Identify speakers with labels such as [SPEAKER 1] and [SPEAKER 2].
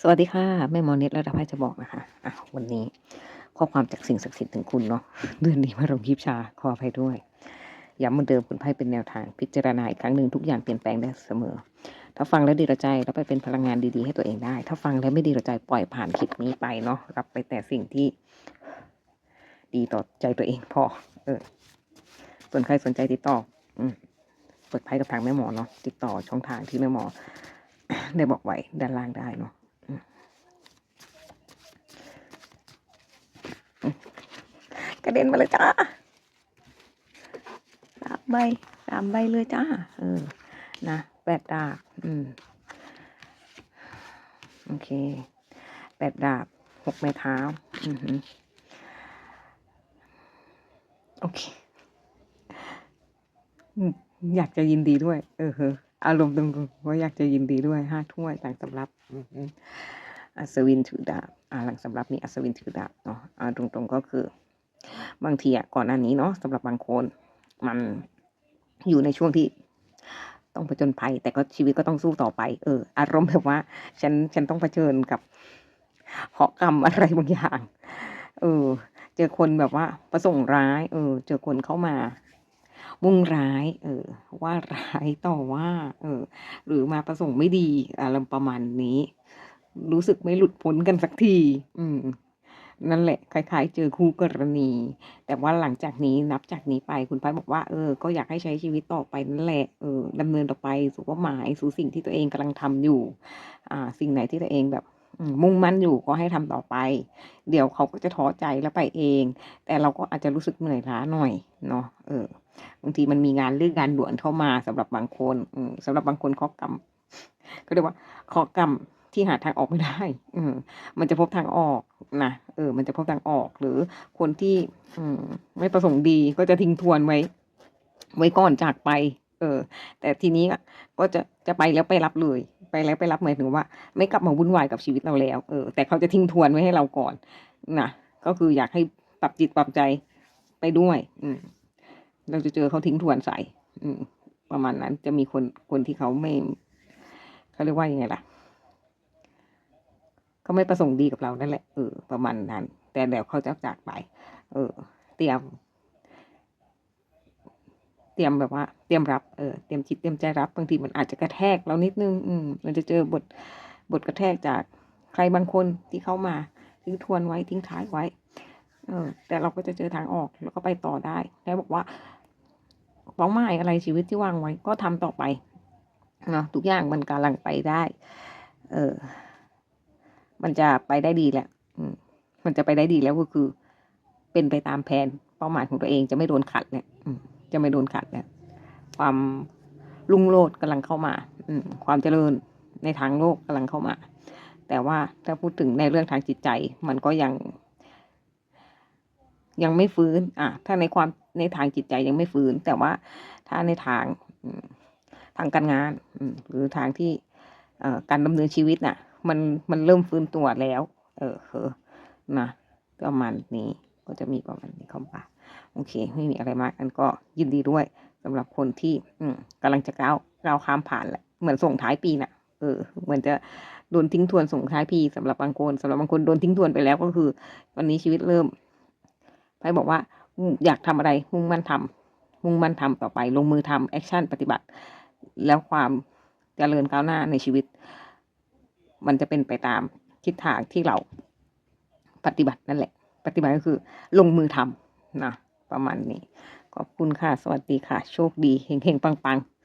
[SPEAKER 1] สวัสดีค่ะแม่มอนิดระดับไพ่จะบอกนะคะอะวันนี้ข้อความจากสิ่งศักดิ์สิทธิ์ถึงคุณเนาะเดือนนี้มาลงคลิปชาขออภัยด้วยย้ำเหมือนเดิมคุณไพ่เป็นแนวทางพิจารณาอีกครั้งหนึ่งทุกอย่างเปลี่ยนแปลงได้เสมอ ถ้าฟังแล้วดีต่อใจแล้วไปเป็นพลังงานดีๆ ให้ตัวเองได้ ถ้าฟังแล้วไม่ดีต่อใจปล่อยผ่านคลิปนี้ไปเนาะรับไปแต่สิ่งที่ ดีต่อใจตัวเองพอ เออ ส่วนใครสนใจติดต่อ อืมเปิดไพ่กับทางแม่หมอเนาะติดต่อช่องทางที่แม่หมอ ได้บอกไว้ด้านล่างได้เนาะ กระเด็นมาเลยจ้าสามใบสามใบเลยจ้าเออนะแปดดาบอืมโอเคแปดดาบหกไม้เท้าอือหือโอเคอืมอยากจะยินดีด้วย เออเฮออารมณ์ตรงๆว่าอยากจะยินดีด้วยห้าถ้วยต่างสำรับอือหืออัศวินถือดาบอ่าหลังสำรับมีอัศวินถือดาบเนาะอ่าตรงๆก็คือ บางทีอะก่อนหน้านี้เนาะสำหรับบางคนมันอยู่ในช่วงที่ต้องผจญภัย แต่ก็ชีวิตก็ต้องสู้ต่อไป เออ อารมณ์แบบว่า ฉันฉันต้องเผชิญกับเหาะกรรมอะไรบางอย่าง เออ เจอคนแบบว่าประสงค์ร้าย เออ เจอคนเข้ามา มุ่งร้าย เออ ว่าร้ายต่อว่า เออ หรือมาประสงค์ไม่ดี อารมณ์ประมาณนี้ รู้สึกไม่หลุดพ้นกันสักที อืม นั่นแหละคล้าย ๆ เจอคู่กรณี แต่ว่าหลังจากนี้นับจากนี้ไปคุณพัดบอกว่าเออ ก็อยากให้ใช้ชีวิตต่อไปนั่นแหละเออดำเนินต่อไปสู่เป้าหมายสู่สิ่งที่ตัวเองกำลังทำอยู่ อ่า สิ่งไหนที่ตัวเองแบบมุ่งมั่นอยู่ก็ให้ทำต่อไป เดี๋ยวเขาก็จะท้อใจแล้วไปเอง แต่เราก็อาจจะรู้สึกเหนื่อยล้าหน่อยเนาะเออบางทีมันมีงานเรื่องงานด่วนเข้ามาสำหรับบางคนอืมสำหรับบางคนข้อกรรมก็เรียกว่าข้อกรรม ที่หาทางออกไม่ได้ อืมมันจะพบทางออกนะเออ มันจะพบทางออก หรือคนที่ อืม ไม่ประสงค์ดีก็จะทิ้งทวนไว้ ไว้ก่อนจากไป เออ แต่ทีนี้ก็จะจะไปแล้วไปรับเลย ไปแล้วไปรับหมายถึงว่า ไม่กลับมาวุ่นวายกับชีวิตเราแล้ว เออ แต่เขาจะทิ้งทวนไว้ให้เราก่อนนะก็คืออยากให้ปรับจิตปรับใจไปด้วย อืม เราจะเจอเขาทิ้งทวนใส่ อืม ประมาณนั้นจะมีคนคนที่เขาไม่เขาเรียกว่ายังไงล่ะ เขาไม่ประสงค์ดีกับเรานั่นแหละเออประมาณนั้น แต่เดี๋ยวเขาจะจากไป เออ เตรียม เตรียมแบบว่า เตรียมรับเออเตรียมจิตเตรียมใจรับบางทีมันอาจจะกระแทกเรานิดนึง อืมมันจะเจอบทบทกระแทกจากใครบางคนที่เข้ามาทิ้งทวนไว้ทิ้งท้ายไว้ เออ แต่เราก็จะเจอทางออกแล้วก็ไปต่อได้แล้วบอกว่าเป้าหมายอะไรชีวิตที่วางไว้ก็ทำต่อไปเนาะทุกอย่างมันกำลังไปได้ เออ มันจะไปได้ดีแหละมันจะไปได้ดีแล้วก็คือ เป็นไปตามแผนเป้าหมายของตัวเองจะไม่โดนขัดเนี่ยจะไม่โดนขัดเนี่ยความรุ่งโรจน์กำลังเข้ามาอืความเจริญในทางโลกกำลังเข้ามา แต่ว่าถ้าพูดถึงในเรื่องทางจิตใจ มันก็ยัง ยังไม่ฟื้น อะ ถ้าในความในทางจิตใจยังไม่ฟื้น แต่ว่าถ้าในทางทางการงานหรือทางที่การดำเนินชีวิตน่ะ มันมันเริ่มฟื้นตัวแล้ว เออเออนะประมาณนี้ก็จะมีประมาณนี้เข้ามาโอเค ไม่มีอะไรมากกันก็ยินดีด้วยสำหรับคนที่ อืมกำลังจะก้าวก้าวข้ามผ่านแหละเหมือนส่งท้ายปีน่ะ เออเหมือนจะโดนทิ้งทวนส่งท้ายปีสำหรับบางคนสำหรับบางคนโดนทิ้งทวนไปแล้วก็คือ วันนี้ชีวิตเริ่มไพ่บอกว่าอืมอยากทำอะไรมุ่งมั่นทำมุ่งมั่นทำต่อไป ลงมือทำแอคชั่นปฏิบัติ แล้วความเจริญก้าวหน้าในชีวิต มันจะเป็นไปตามทิศทางที่เราปฏิบัตินั่นแหละ ปฏิบัติก็คือลงมือทำนะประมาณนี้ขอบคุณค่ะ สวัสดีค่ะ โชคดีเฮงๆปังๆ